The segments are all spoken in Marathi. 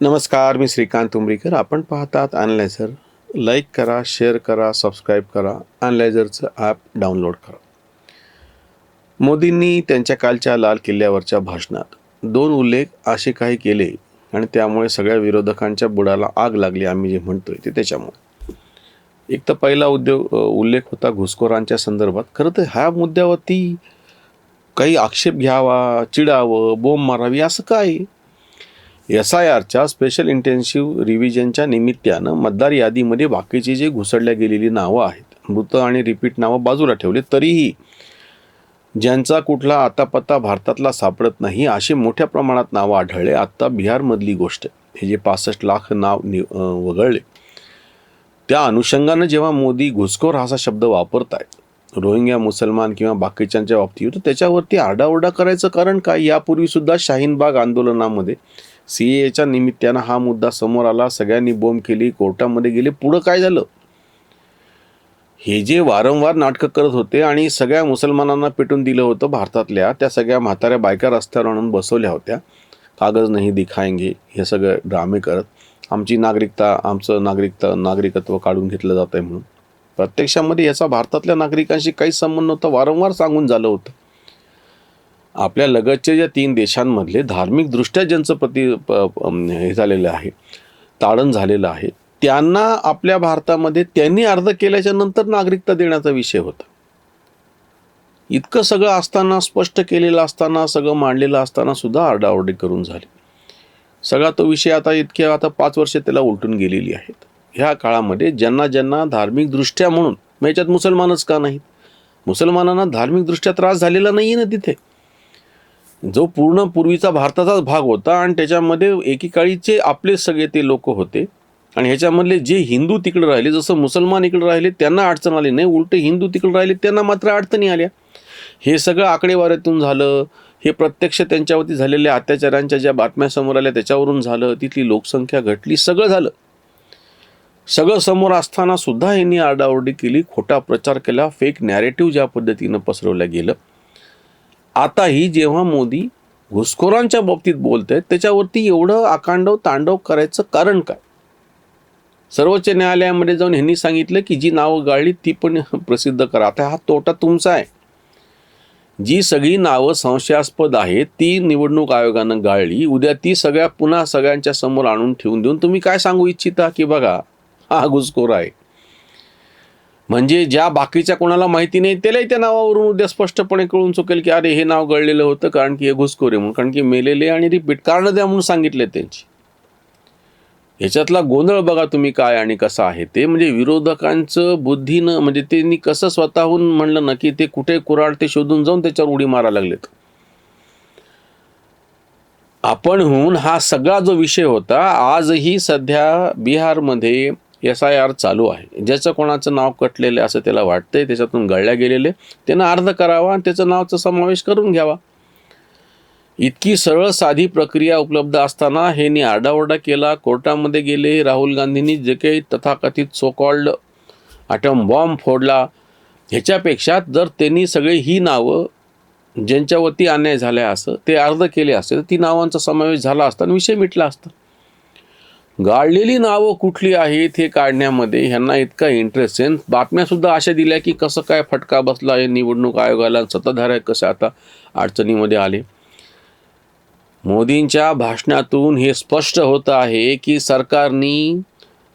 नमस्कार मी श्रीकांत उमरीकर. आपण पाहतात अनलायझर लाईक करा शेअर करा सबस्क्राईब करा. अनलायझरचं ॲप डाउनलोड करा. मोदींनी त्यांच्या कालच्या लाल किल्ल्यावरच्या भाषणात दोन उल्लेख असे काही केले आणि त्यामुळे सगळ्या विरोधकांच्या बुडाला आग लागली आम्ही जे म्हणतोय ते त्याच्यामुळे. एक तर पहिला उद्योग उल्लेख होता घुसखोरांच्या संदर्भात. खरं तर ह्या मुद्द्यावरती काही आक्षेप घ्यावा चिडावं बोंब मारावी असं काय एस आय आरच्या स्पेशल इंटेन्सिव्ह रिव्हिजनच्या निमित्तानं मतदार यादीमध्ये बाकीची जी घुसडल्या गेलेली नावं आहेत मृत आणि रिपीट नावं बाजूला ठेवले तरीही ज्यांचा कुठला आतापत्ता भारतातला सापडत नाही असे मोठ्या प्रमाणात नावं आढळले. आत्ता बिहारमधली गोष्ट हे जे पासष्ट लाख नाव नि वगळले त्या अनुषंगानं जेव्हा मोदी घुसखोर हा असा शब्द आहेत रोहिंग्या मुसलमान किंवा बाकीच्यांच्या बाबतीत तर त्याच्यावरती आरडाओरडा करायचं कारण काय? यापूर्वीसुद्धा शाहीनबाग आंदोलनामध्ये सी एच्या निमित्तानं हा मुद्दा समोर आला. सगळ्यांनी बोंब केली कोर्टामध्ये गेले. पुढं काय झालं? हे जे वारंवार नाटकं करत होते आणि सगळ्या मुसलमानांना पेटून दिलं होतं भारतातल्या त्या सगळ्या म्हाताऱ्या बायका रस्त्यावर आणून बसवल्या होत्या. कागज नाही दिखायंगे हे सगळं ड्रामे करत. आमची नागरिकता आमचं नागरिकता नागरिकत्व काढून घेतलं जात आहे म्हणून. प्रत्यक्षामध्ये याचा भारतातल्या नागरिकांशी काहीच संबंध नव्हता. वारंवार सांगून झालं होतं. आपल्या लगतच्या ज्या तीन देशांमधले धार्मिकदृष्ट्या ज्यांचं प्रति प- हे झालेलं आहे ताडण झालेलं आहे त्यांना आपल्या भारतामध्ये त्यांनी अर्ज केल्याच्यानंतर नागरिकता देण्याचा विषय होता. इतकं सगळं असताना स्पष्ट केलेलं असताना सगळं मांडलेलं असताना सुद्धा आरडाओरडी करून झाली. सगळा तो विषय आता इतके आता पाच वर्ष त्याला उलटून गेलेली आहेत. ह्या काळामध्ये ज्यांना ज्यांना धार्मिकदृष्ट्या म्हणून मग याच्यात मुसलमानच का नाहीत? मुसलमानांना धार्मिकदृष्ट्या त्रास झालेला नाही आहे ना तिथे. जो पूर्ण पूर्वीचा भारताचाच भाग होता आणि त्याच्यामध्ये एकेकाळीचे आपले सगळे ते लोक होते. आणि ह्याच्यामधले जे हिंदू तिकडे राहिले जसं मुसलमान इकडे राहिले त्यांना अडचण आली नाही. उलटे हिंदू तिकडे राहिले त्यांना मात्र अडचणी आल्या. हे सगळं आकडेवारीतून झालं. हे प्रत्यक्ष त्यांच्यावरती झालेल्या अत्याचारांच्या ज्या बातम्या समोर आल्या त्याच्यावरून झालं. तिथली लोकसंख्या घटली. सगळं झालं. सगळं समोर असताना सुद्धा यांनी आरडाओरडी केली. खोटा प्रचार केला. फेक नॅरेटिव्ह ज्या पद्धतीनं पसरवलं गेलं. आताही जेव्हा मोदी घुसखोरांच्या बाबतीत बोलत आहेत त्याच्यावरती एवढं आकांडव तांडव करायचं कारण काय? सर्वोच्च न्यायालयामध्ये जाऊन ह्यांनी सांगितलं की जी नावं गाळली ती पण प्रसिद्ध करा. आता हा तोटा तुमचा आहे. जी सगळी नावं संशयास्पद आहेत ती निवडणूक आयोगानं गाळली. उद्या ती सगळ्या पुन्हा सगळ्यांच्या समोर आणून ठेवून देऊन तुम्ही काय सांगू इच्छिता की बघा हा घुसखोर आहे. म्हणजे ज्या बाकीच्या कोणाला माहिती नाही त्यालाही त्या नावावरून उद्या स्पष्टपणे कळून चुकेल की अरे हे नाव गळलेलं होतं कारण की हे घुसखोरे म्हणून कारण की मेलेले आणि रिपीट कारण द्या म्हणून सांगितले त्यांची. ह्याच्यातला गोंधळ बघा तुम्ही काय आणि कसं आहे ते. म्हणजे विरोधकांचं बुद्धीनं म्हणजे त्यांनी कसं स्वतःहून म्हणलं ना की ते कुठे कुराड ते शोधून जाऊन त्याच्यावर उडी मारायला लागलेत. आपणहून हा सगळा जो विषय होता आजही सध्या बिहारमध्ये एस आय आर चालू आहे. ज्याचं कोणाचं नाव कटलेलं असं त्याला वाटतंय त्याच्यातून गळल्या गेलेले त्यानं अर्ज करावा आणि त्याचं नावचा समावेश करून घ्यावा. इतकी सरळ साधी प्रक्रिया उपलब्ध असताना हे आरडाओरडा केला. कोर्टामध्ये गेले राहुल गांधींनी जे काही तथाकथित सोकॉल्ड अटम बॉम्ब फोडला ह्याच्यापेक्षा जर त्यांनी सगळी ही नावं ज्यांच्यावरती अन्याय झाला असं ते अर्ज केले असते तर ती नावांचा समावेश झाला असता आणि विषय मिटला असता. गाळलेली नावं कुठली आहेत हे काढण्यामध्ये ह्यांना इतका इंटरेस्ट आहे बातम्यासुद्धा अशा दिल्या की कसं काय फटका बसला आहे निवडणूक आयोगाला सत्ताधारक कसे आता अडचणीमध्ये आले मोदींच्या भाषणातून हे स्पष्ट होतं आहे की सरकारनी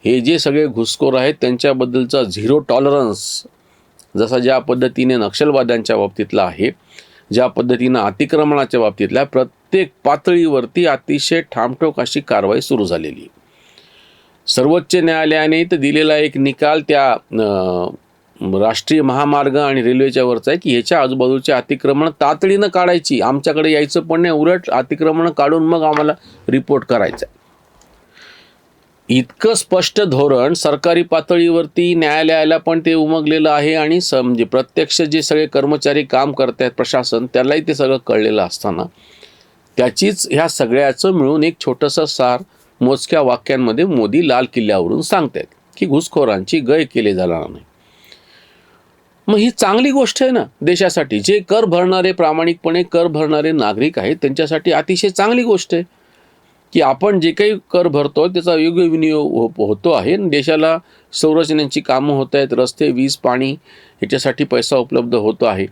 हे जे सगळे घुसखोर आहेत त्यांच्याबद्दलचा झिरो टॉलरन्स जसा ज्या पद्धतीने नक्षलवाद्यांच्या बाबतीतला आहे ज्या पद्धतीनं अतिक्रमणाच्या बाबतीतल्या प्रत्येक पातळीवरती अतिशय ठामठोक अशी कारवाई सुरू झालेली आहे. सर्वोच्च न्यायालयाने तर दिलेला एक निकाल त्या अं, राष्ट्रीय महामार्ग आणि रेल्वेच्या वरचा आहे की ह्याच्या आजूबाजूचे अतिक्रमण तातडीनं काढायची. आमच्याकडे यायचं पण नाही उलट अतिक्रमण काढून मग आम्हाला रिपोर्ट करायचा इतकं स्पष्ट धोरण सरकारी पातळीवरती न्यायालयाला पण ते उमगलेलं आहे आणि स म्हणजे प्रत्यक्ष जे सगळे कर्मचारी काम करत आहेत प्रशासन त्यालाही ते सगळं कळलेलं असताना. त्याचीच ह्या सगळ्याचं मिळून एक छोटंसं सार मोजक्या वाक्यांमध्ये मोदी लाल किल्ल्यावरून सांगतायत की घुसखोरांची गय केली जाणार नाही. मग ही चांगली गोष्ट आहे ना देशासाठी. जे कर भरणारे प्रामाणिकपणे कर भरणारे नागरिक आहेत त्यांच्यासाठी अतिशय चांगली गोष्ट आहे की आपण जे काही कर भरतो त्याचा योग्य विनियोग हो होतो आहे. आणि देशाला संरचनेची कामं होत आहेत रस्ते वीज पाणी ह्याच्यासाठी पैसा उपलब्ध होतो आहे.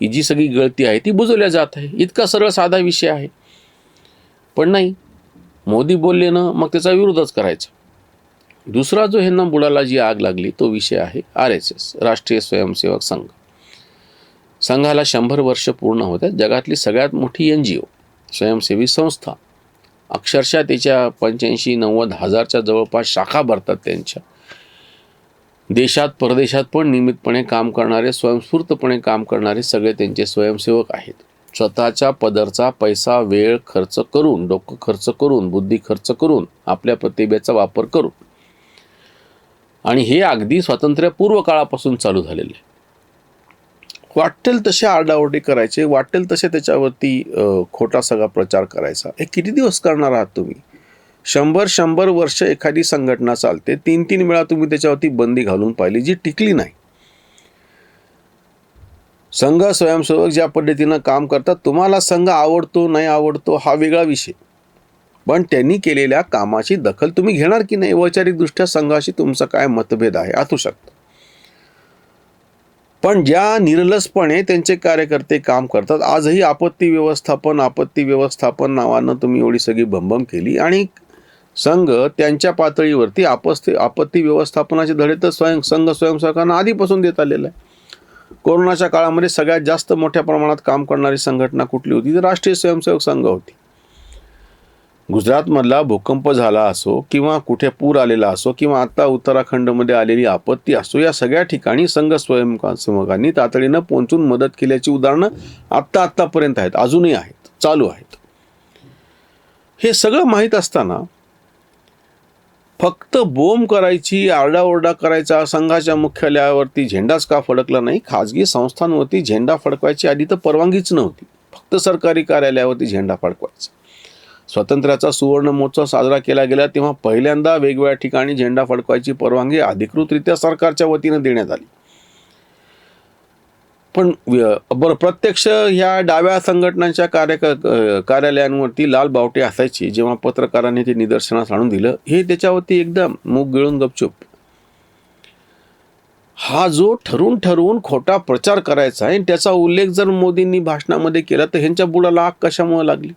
की जी सगळी गळती आहे ती बुजवल्या जात आहे. इतका सरळ साधा विषय आहे. पण नाही मोदी बोलले ना मग त्याचा विरोधच करायचा. दुसरा जो ह्यांना बुडाला जी आग लागली तो विषय आहे आर एस एस राष्ट्रीय स्वयंसेवक संघ. संघाला शंभर वर्ष पूर्ण होत्यात जगातली सगळ्यात मोठी एन जी ओ स्वयंसेवी संस्था. अक्षरशः त्याच्या पंच्याऐंशी नव्वद हजारच्या जवळपास शाखा भरतात त्यांच्या. देशात परदेशात पण नियमितपणे काम करणारे स्वयंस्फूर्तपणे काम करणारे सगळे त्यांचे स्वयंसेवक आहेत. स्वतःच्या पदरचा पैसा वेळ खर्च करून डोकं खर्च करून बुद्धी खर्च करून आपल्या प्रतिभेचा वापर करून. आणि हे अगदी स्वातंत्र्यपूर्व काळापासून चालू झालेले. आहे वाटेल तसे आरडाओरडी करायचे वाटेल तसे त्याच्यावरती खोटा सगळा प्रचार करायचा. हे किती दिवस करणार आहात तुम्ही? शंभर शंभर वर्ष एखादी संघटना चालते तीन तीन वेळा तुम्ही त्याच्यावरती बंदी घालून पाहिली जी टिकली नाही. संघ स्वयंसेवक ज्या पद्धतीनं काम करतात तुम्हाला संघ आवडतो नाही आवडतो हा वेगळा विषय. पण त्यांनी केलेल्या कामाची दखल तुम्ही घेणार की नाही? वैचारिकदृष्ट्या संघाशी तुमचा काय मतभेद आहे असू शकतं. पण ज्या निर्लसपणे त्यांचे कार्यकर्ते काम करतात आजही आपत्ती व्यवस्थापन आपत्ती व्यवस्थापन नावानं तुम्ही एवढी सगळी भंभम केली आणि संघ त्यांच्या पातळीवरती आपत्ती आपत्ती व्यवस्थापनाचे धडे तर स्वयं संघ स्वयंसेवकांना आधीपासून देत आलेला आहे. कोरोनाच्या काळामध्ये सगळ्यात जास्त मोठ्या प्रमाणात काम करणारी संघटना कुठली होती? तर राष्ट्रीय स्वयंसेवक संघ होती. गुजरातमधला भूकंप झाला असो किंवा कुठे पूर आलेला असो किंवा आता उत्तराखंडमध्ये आलेली आपत्ती असो या सगळ्या ठिकाणी संघ स्वयंसेवकांनी तातडीनं पोहोचून मदत केल्याची उदाहरणं आत्ता आत्तापर्यंत आहेत अजूनही आहेत चालू आहेत. हे सगळं माहीत असताना फक्त बोंब करायची आरडाओरडा करायचा संघाच्या मुख्यालयावरती झेंडाच का फडकला नाही? खाजगी संस्थांवरती झेंडा फडकवायची आधी तर परवानगीच नव्हती. फक्त सरकारी कार्यालयावरती झेंडा फडकवायचा. स्वातंत्र्याचा सुवर्ण महोत्सव साजरा केला गेला तेव्हा पहिल्यांदा वेगवेगळ्या ठिकाणी झेंडा फडकवायची परवानगी अधिकृतरित्या सरकारच्या वतीनं देण्यात आली. पण बरं प्रत्यक्ष ह्या डाव्या संघटनांच्या कार्य कार्यालयांवरती लाल बावटे असायची जेव्हा पत्रकारांनी ते निदर्शनास आणून दिलं. हे त्याच्यावरती एकदम मूग गिळून गपचूप. हा जो ठरून ठरवून खोटा प्रचार करायचा आहे त्याचा उल्लेख जर मोदींनी भाषणामध्ये केला तर ह्यांच्या बुडाला आग कशामुळे लागली?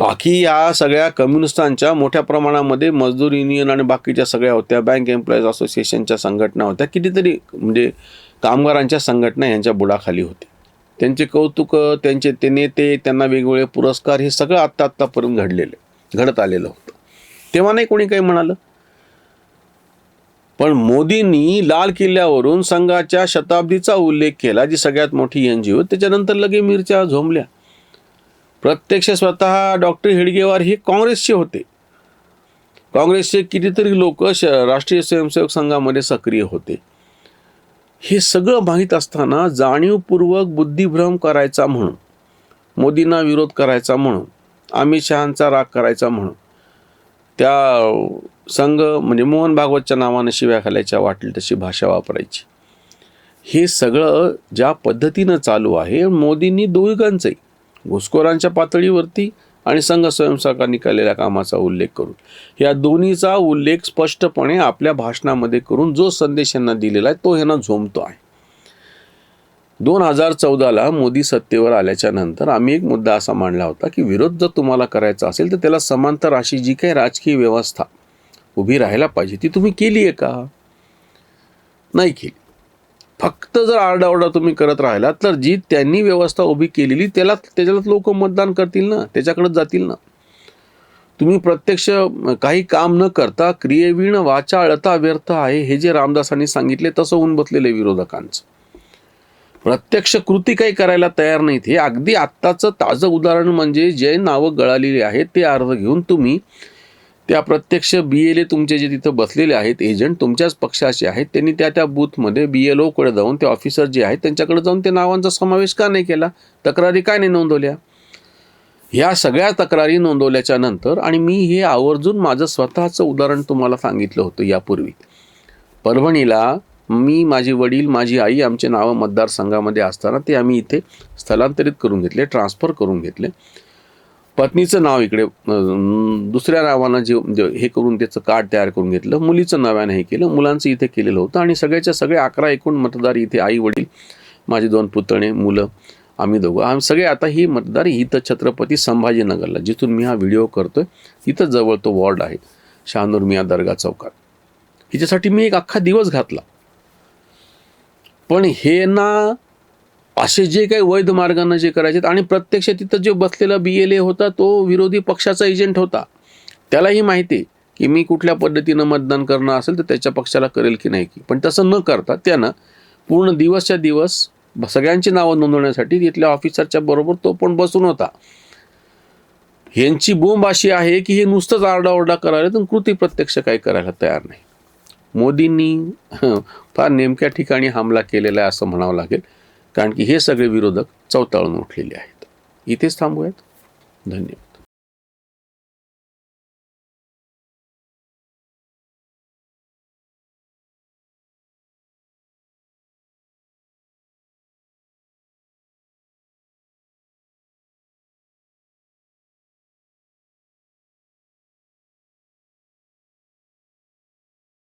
बाकी या सगळ्या कम्युनिस्टांच्या मोठ्या प्रमाणामध्ये मजदूर युनियन आणि बाकीच्या सगळ्या होत्या बँक एम्प्लॉईज असोसिएशनच्या संघटना होत्या कितीतरी म्हणजे कामगारांच्या संघटना यांच्या बुडाखाली होते. त्यांचे कौतुक त्यांचे ते नेते त्यांना वेगवेगळे पुरस्कार हे सगळं आत्ता आत्तापर्यंत घडलेलं घडत आलेलं होतं. तेव्हा नाही कोणी काही म्हणालं. पण मोदींनी लाल किल्ल्यावरून संघाच्या शताब्दीचा उल्लेख केला जी सगळ्यात मोठी एन जी ओ त्याच्यानंतर लगे मिरच्या झोंबल्या. प्रत्यक्ष स्वतः डॉक्टर हेडगेवार हे काँग्रेसचे होते. काँग्रेसचे कितीतरी लोक श राष्ट्रीय स्वयंसेवक संघामध्ये सक्रिय होते. हे सगळं माहीत असताना जाणीवपूर्वक बुद्धिभ्रम करायचा म्हणून मोदींना विरोध करायचा म्हणून अमित शहांचा राग करायचा म्हणून त्या संघ म्हणजे मोहन भागवतच्या नावानं शिव्या घालायच्या वाटेल तशी भाषा वापरायची. हे सगळं ज्या पद्धतीनं चालू आहे मोदींनी दोघांचंही. घुसखोरांच्या पातळीवरती आणि संघ स्वयंसेवकांनी केलेल्या कामाचा उल्लेख करून. या दोन्हीचा उल्लेख स्पष्टपणे आपल्या भाषणामध्ये करून जो संदेश यांना दिलेला आहे तो यांना झोमतो आहे. दोन हजार चौदाला मोदी सत्तेवर आल्याच्यानंतर आम्ही एक मुद्दा असा मांडला होता की विरोध जर तुम्हाला करायचा असेल तर त्याला समांतर अशी जी काही राजकीय व्यवस्था उभी राहायला पाहिजे ती तुम्ही केली आहे का? नाही केली. फक्त जर आरडाओरडा तुम्ही करत राहिलात तर जी त्यांनी व्यवस्था उभी केलेली त्याला त्याच्यात लोक मतदान करतील ना? त्याच्याकडे जातील ना? तुम्ही प्रत्यक्ष काही काम न करता क्रियेविण वाचा अळता व्यर्थ आहे हे जे रामदासांनी सांगितले तसं होऊन बसलेले विरोधकांचं. प्रत्यक्ष कृती काही करायला तयार नाहीत. हे अगदी आत्ताचं ताजं उदाहरण म्हणजे जे नावं गळालेली आहेत ते अर्ज घेऊन तुम्ही त्या प्रत्यक्ष बी एल ए तुमचे जे तिथं बसलेले आहेत एजंट तुमच्याच पक्षाचे आहेत त्यांनी त्या त्या बूथमध्ये बी एल ओकडे जाऊन ते ऑफिसर जे आहेत त्यांच्याकडे जाऊन त्या नावांचा समावेश का नाही केला? तक्रारी काय नाही नोंदवल्या? ह्या सगळ्या तक्रारी नोंदवल्याच्या नंतर आणि मी हे आवर्जून माझं स्वतःचं उदाहरण तुम्हाला सांगितलं होतं यापूर्वी. परभणीला मी माझे वडील माझी आई आमचे नावं मतदारसंघामध्ये असताना ते आम्ही इथे स्थलांतरित करून घेतले ट्रान्सफर करून घेतले. पत्नीचं नाव इकडे दुसऱ्या नावानं जे जे हे करून त्याचं कार्ड तयार करून घेतलं मुलीचं नव्यानं हे केलं मुलांचं इथे केलेलं होतं आणि सगळ्याच्या सगळे अकरा एकूण मतदार इथे आई वडील माझे दोन पुतणे मुलं आम्ही दोघं. आम्ही सगळे आता ही मतदार इथं छत्रपती संभाजीनगरला जिथून मी हा व्हिडिओ करतोय तिथं जवळ तो वॉर्ड आहे शहानूर मिया दर्गा चौकात. हिच्यासाठी मी एक अख्खा दिवस घातला. पण हे ना असे जे काही वैध मार्गाने जे करायचे आणि प्रत्यक्ष तिथं जे बसलेला बी एल ए होता तो विरोधी पक्षाचा एजंट होता. त्यालाही माहिती आहे की मी कुठल्या पद्धतीनं मतदान करणं असेल तर त्याच्या पक्षाला करेल की नाही की. पण तसं न करता त्यानं पूर्ण दिवसच्या दिवस ब- सगळ्यांची नावं नोंदवण्यासाठी तिथल्या ऑफिसरच्या बरोबर तो पण बसून होता. ह्यांची बोंब अशी आहे की हे नुसतंच आरडाओरडा करायला तर कृती प्रत्यक्ष काही करायला तयार नाही. मोदींनी हं, फार नेमक्या ठिकाणी हमला केलेला आहे असं म्हणावं लागेल. कारण की हे सगळे विरोधक चौताळून उठलेले आहेत. इथेच थांबूयात. धन्यवाद.